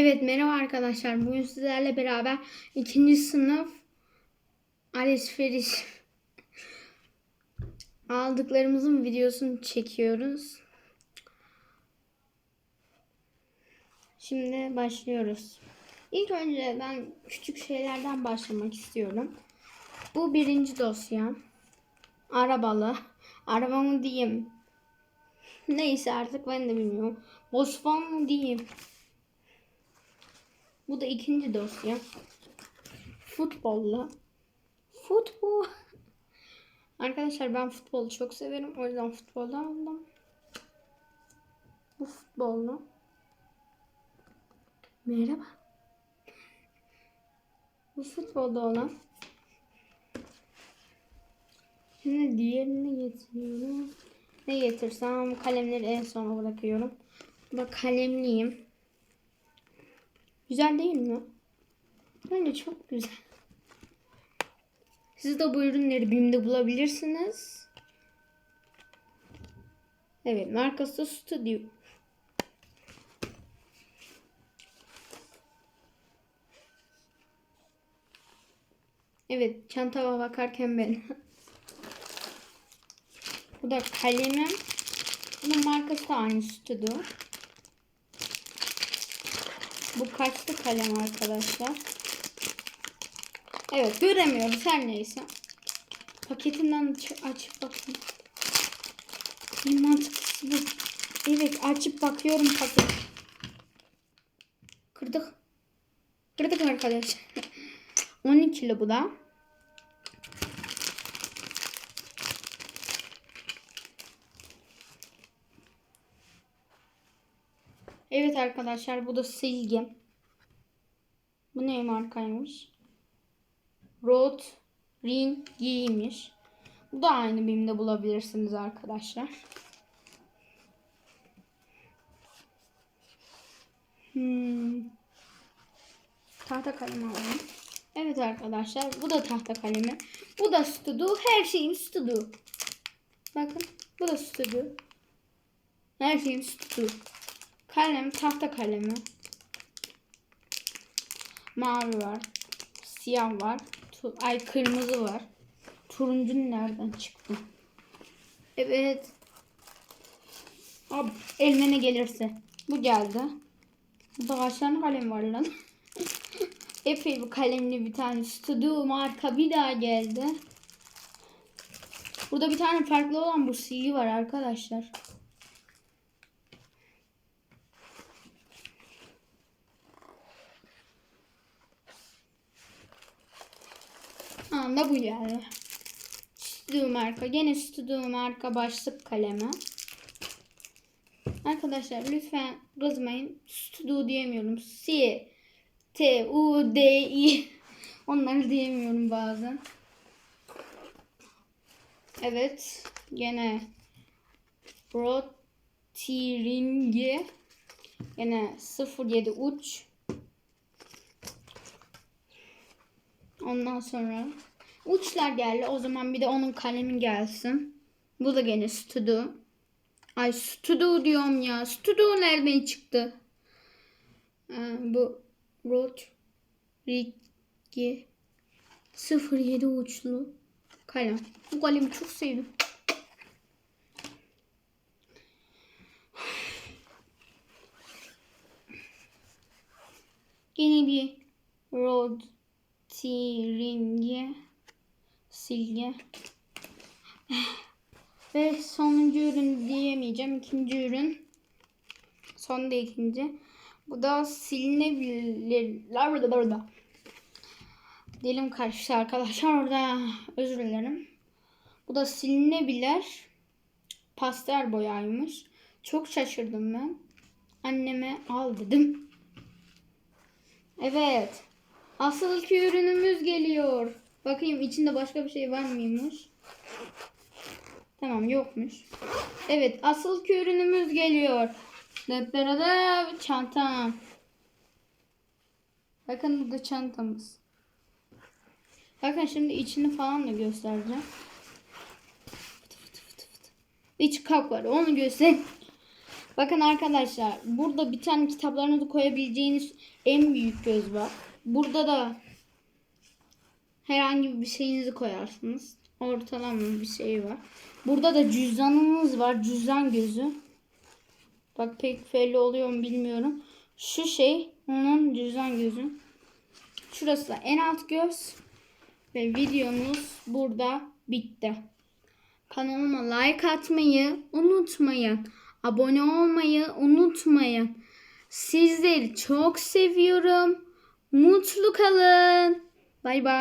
Evet merhaba arkadaşlar. Bugün sizlerle beraber ikinci sınıf alışveriş aldıklarımızın videosunu çekiyoruz. Şimdi başlıyoruz. İlk önce ben küçük şeylerden başlamak istiyorum. Bu birinci dosya. Arabalı. Arabamı diyeyim. Neyse artık ben de bilmiyorum. Bosfan mı diyeyim. Bu da ikinci dosya. Futbolla. Futbol. Arkadaşlar ben futbolu çok severim. O yüzden futbolda aldım. Bu futbollu. Merhaba. Bu futbolda olan. Şimdi diğerini getiriyorum. Ne getirsem kalemleri en sona bırakıyorum. Bak kalemliyim. Güzel değil mi? Bence çok güzel. Siz de bu ürünleri BİM'de bulabilirsiniz. Evet markası Studio. Evet çantama bakarken ben. Bu da kalemim. Bunun markası da aynı Studio. Bu kaçlı kalem arkadaşlar? Evet göremiyoruz her neyse. Paketinden aç açıp bakayım. En mantıklısı bu. Evet açıp bakıyorum paket. Kırdık. Kırdık arkadaşlar. 12 kilo bu da. Evet arkadaşlar bu da silgi. Bu ne markaymış? Road Ring giymiş. Bu da aynı BİM'de bulabilirsiniz arkadaşlar. Hmm. Tahta kalem alalım. Evet arkadaşlar bu da tahta kalemi. Bu da studio. Her şeyim studio. Bakın bu da studio. Her şeyim studio. Kalem tahta kalemi. Mavi var. Siyah var. Ay kırmızı var. Turuncu nereden çıktı? Evet. Abi elime ne gelirse. Bu geldi. Burada kaç tane kalem var lan? Epey bir kalemli bir tane Studio marka bir daha geldi. Burada bir tane farklı olan bu silgi var arkadaşlar. Anda bu geldi. Studio marka. Gene Studio marka başlık kalemi. Arkadaşlar lütfen kızmayın. Studio diyemiyorum. C T U D I Onları diyemiyorum bazen. Evet. Gene Rotiringi Gene 07 uç. Ondan sonra uçlar geldi. O zaman bir de onun kalemi gelsin. Bu da gene Studio. Ay Studio diyorum ya. Studio nereden çıktı? Ee, bu Rod Riggi 07 uçlu kalem. Bu kalemi çok sevdim. Yine bir Rod T-ringi silgi. Ve sonuncu ürün diyemeyeceğim. İkinci ürün. Son da ikinci. Bu da silinebilir. Burada burada. Dilim karıştı arkadaşlar. Orada özür dilerim. Bu da silinebilir. Pastel boyaymış. Çok şaşırdım ben. Anneme al dedim. Evet. Asıl ki ürünümüz geliyor. Bakayım içinde başka bir şey var mıymış? Tamam yokmuş. Evet asıl ürünümüz geliyor. Dıdırıdı çantam. Bakın bu da çantamız. Bakın şimdi içini falan da göstereceğim. İç kap var onu göster. Bakın arkadaşlar burada bir tane kitaplarınızı koyabileceğiniz en büyük göz var. Burada da herhangi bir şeyinizi koyarsınız. Ortalama bir şey var. Burada da cüzdanınız var. Cüzdan gözü. Bak pek belli oluyor mu bilmiyorum. Şu şey onun cüzdan gözü. Şurası da en alt göz. Ve videomuz burada bitti. Kanalıma like atmayı unutmayın. Abone olmayı unutmayın. Sizleri çok seviyorum. Mutlu kalın. Bay bay.